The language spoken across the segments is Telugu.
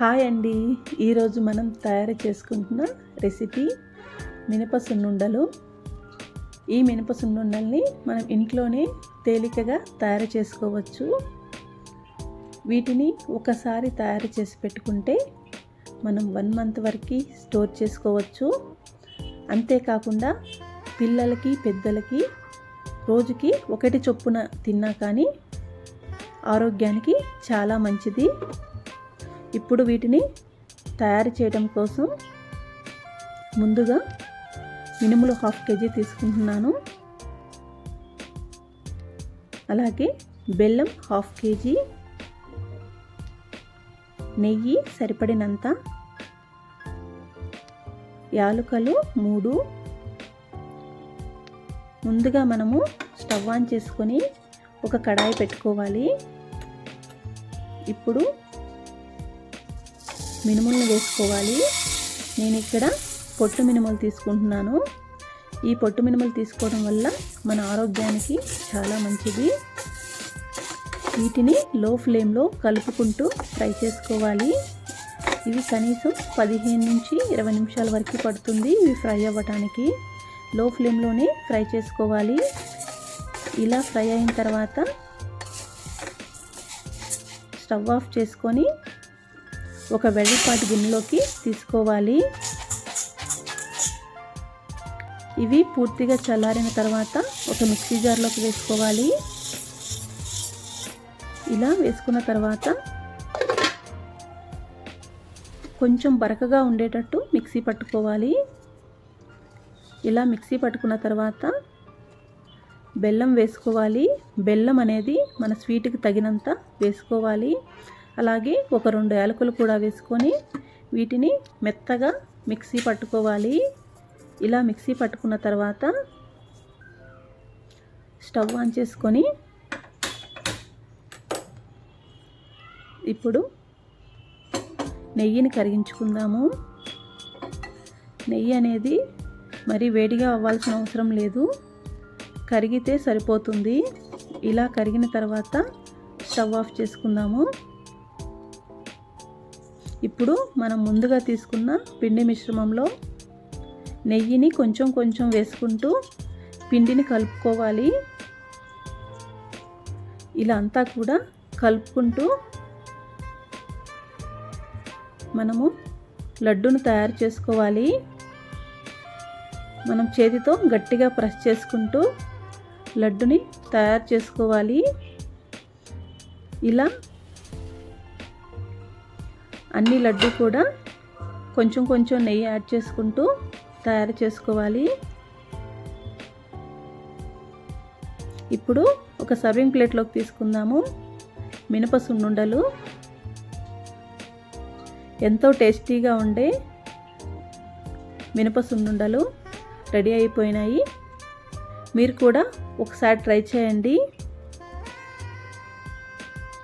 హాయ్ అండి. ఈరోజు మనం తయారు చేసుకుంటున్న రెసిపీ మినప సున్నుండలు ఈ మినప సున్నుండల్ని మనం ఇంట్లోనే తేలికగా తయారు చేసుకోవచ్చు. వీటిని ఒకసారి తయారు చేసి పెట్టుకుంటే మనం వన్ మంత్ వరకు స్టోర్ చేసుకోవచ్చు. అంతేకాకుండా పిల్లలకి పెద్దలకి రోజుకి ఒకటి చొప్పున తిన్నా కానీ ఆరోగ్యానికి చాలా మంచిది. ఇప్పుడు వీటిని తయారు చేయడం కోసం ముందుగా మినుములు హాఫ్ కేజీ తీసుకుంటున్నాను. అలాగే బెల్లం హాఫ్ కేజీ నెయ్యి సరిపడినంత యాలుకలు మూడు. ముందుగా మనము స్టవ్ ఆన్ చేసుకొని ఒక కడాయి పెట్టుకోవాలి. ఇప్పుడు మినుములను వేసుకోవాలి. నేను ఇక్కడ పొట్టు మినుములు తీసుకుంటున్నాను. ఈ పొట్టు మినుములు తీసుకోవడం వల్ల మన ఆరోగ్యానికి చాలా మంచిది. వీటిని లో ఫ్లేమ్లో కలుపుకుంటూ ఫ్రై చేసుకోవాలి. ఇవి కనీసం పదిహేను నుంచి ఇరవై నిమిషాల వరకు పడుతుంది ఇవి ఫ్రై అవ్వటానికి. లో ఫ్లేమ్లోనే ఫ్రై చేసుకోవాలి. ఇలా ఫ్రై అయిన తర్వాత స్టవ్ ఆఫ్ చేసుకొని ఒక వెడల్పాటి గిన్నెలోకి తీసుకోవాలి. ఇవి పూర్తిగా చల్లారిన తర్వాత ఒక మిక్సీ జార్లోకి వేసుకోవాలి. ఇలా వేసుకున్న తర్వాత కొంచెం బరకగా ఉండేటట్టు మిక్సీ పట్టుకోవాలి. ఇలా మిక్సీ పట్టుకున్న తర్వాత బెల్లం వేసుకోవాలి. బెల్లం అనేది మన స్వీట్కి తగినంత వేసుకోవాలి. అలాగే ఒక రెండు యాలకులు కూడా వేసుకొని వీటిని మెత్తగా మిక్సీ పట్టుకోవాలి. ఇలా మిక్సీ పట్టుకున్న తర్వాత స్టవ్ ఆన్ చేసుకొని ఇప్పుడు నెయ్యిని కరిగించుకుందాము. నెయ్యి అనేది మరి వేడిగా అవ్వాల్సిన అవసరం లేదు. కరిగితే సరిపోతుంది. ఇలా కరిగిన తర్వాత స్టవ్ ఆఫ్ చేసుకుందాము. ఇప్పుడు మనం ముందుగా తీసుకున్న పిండి మిశ్రమంలో నెయ్యిని కొంచెం కొంచెం వేసుకుంటూ పిండిని కలుపుకోవాలి. ఇలా అంతా కూడా కలుపుకుంటూ మనము లడ్డును తయారు చేసుకోవాలి. మనం చేతితో గట్టిగా ప్రెస్ చేసుకుంటూ లడ్డుని తయారు చేసుకోవాలి. ఇలా అన్ని లడ్డు కూడా కొంచెం కొంచెం నెయ్యి యాడ్ చేసుకుంటూ తయారు చేసుకోవాలి. ఇప్పుడు ఒక సర్వింగ్ ప్లేట్లోకి తీసుకుందాము. మినప సున్నుండలు ఎంతో టేస్టీగా ఉండే మినప సున్నుండలు రెడీ అయిపోయినాయి. మీరు కూడా ఒకసారి ట్రై చేయండి.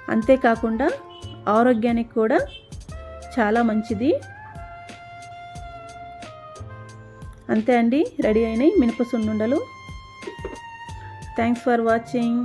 అంతేకాకుండా ఆరోగ్యానికి కూడా చాలా మంచిది. అంతే అండి రెడీ అయినాయి మినప సున్నుండలు. Thanks for watching